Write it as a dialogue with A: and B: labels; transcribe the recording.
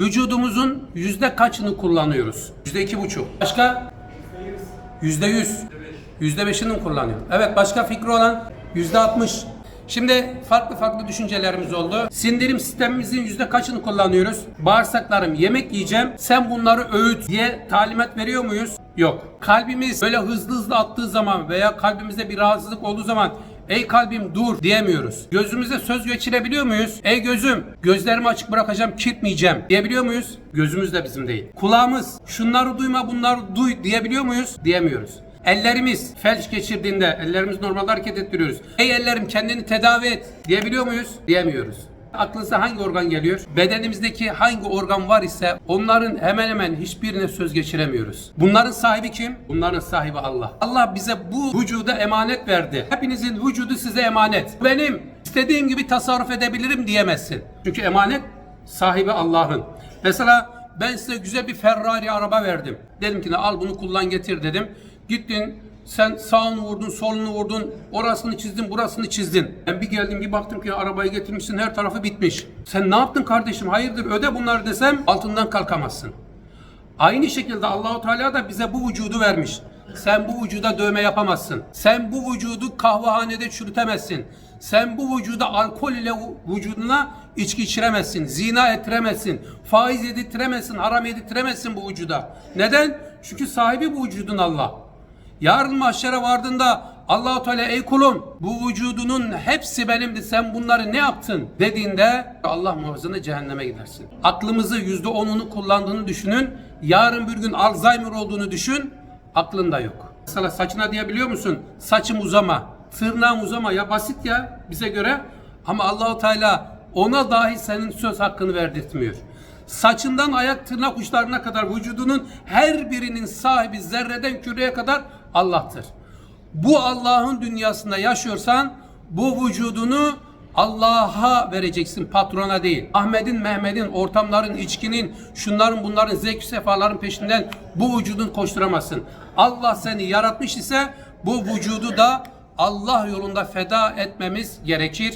A: Vücudumuzun yüzde kaçını kullanıyoruz? Yüzde iki buçuk. Başka? Yüzde yüz. Yüzde beşini kullanıyor. Evet başka fikri olan yüzde altmış. Şimdi farklı farklı düşüncelerimiz oldu. Sindirim sistemimizin yüzde kaçını kullanıyoruz? Bağırsaklarım yemek yiyeceğim. Sen bunları öğüt diye talimat veriyor muyuz? Yok. Kalbimiz böyle hızlı hızlı attığı zaman veya kalbimizde bir rahatsızlık olduğu zaman Ey kalbim dur diyemiyoruz. Gözümüze söz geçirebiliyor muyuz? Ey gözüm gözlerimi açık bırakacağım kirpmeyeceğim diyebiliyor muyuz? Gözümüz de bizim değil. Kulağımız şunları duyma bunları duy diyebiliyor muyuz? Diyemiyoruz. Ellerimiz felç geçirdiğinde ellerimiz normalde hareket ettiriyoruz. Ey ellerim kendini tedavi et diyebiliyor muyuz? Diyemiyoruz. Aklınıza hangi organ geliyor? Bedenimizdeki hangi organ var ise onların hemen hemen hiçbirine söz geçiremiyoruz. Bunların sahibi kim? Bunların sahibi Allah. Allah bize bu vücuda emanet verdi. Hepinizin vücudu size emanet. Benim istediğim gibi tasarruf edebilirim diyemezsin. Çünkü emanet sahibi Allah'ın. Mesela ben size güzel bir Ferrari araba verdim. Dedim ki al bunu kullan getir dedim. Gittin sen sağını vurdun, solunu vurdun, orasını çizdin, burasını çizdin. Ben bir geldim bir baktım ki arabayı getirmişsin her tarafı bitmiş. Sen ne yaptın kardeşim? Hayırdır öde bunları desem altından kalkamazsın. Aynı şekilde Allahu Teala da bize bu vücudu vermiş. Sen bu vücuda dövme yapamazsın. Sen bu vücudu kahvehanede çürütemezsin. Sen bu vücuda alkol ile vücuduna içki içiremezsin. Zina ettiremezsin. Faiz yedirtiremezsin. Haram yedirtiremezsin bu vücuda. Neden? Çünkü sahibi bu vücudun Allah. Yarın mahşere vardığında Allahu Teala ey kulum bu vücudunun hepsi benimdi sen bunları ne yaptın dediğinde Allah muhafızını cehenneme gidersin. Aklımızı yüzde onunu kullandığını düşünün. Yarın bir gün Alzheimer olduğunu düşün. Aklında yok. Mesela saçına diyebiliyor musun? Saçım uzama, tırnağım uzama ya basit ya bize göre. Ama Allahu Teala ona dahi senin söz hakkını verdirtmiyor. Saçından ayak tırnak uçlarına kadar vücudunun her birinin sahibi zerreden küreye kadar Allah'tır. Bu Allah'ın dünyasında yaşıyorsan bu vücudunu Allah'a vereceksin patrona değil. Ahmet'in, Mehmet'in, ortamların, içkinin, şunların bunların zevk sefaların peşinden bu vücudun koşturamazsın. Allah seni yaratmış ise bu vücudu da Allah yolunda feda etmemiz gerekir.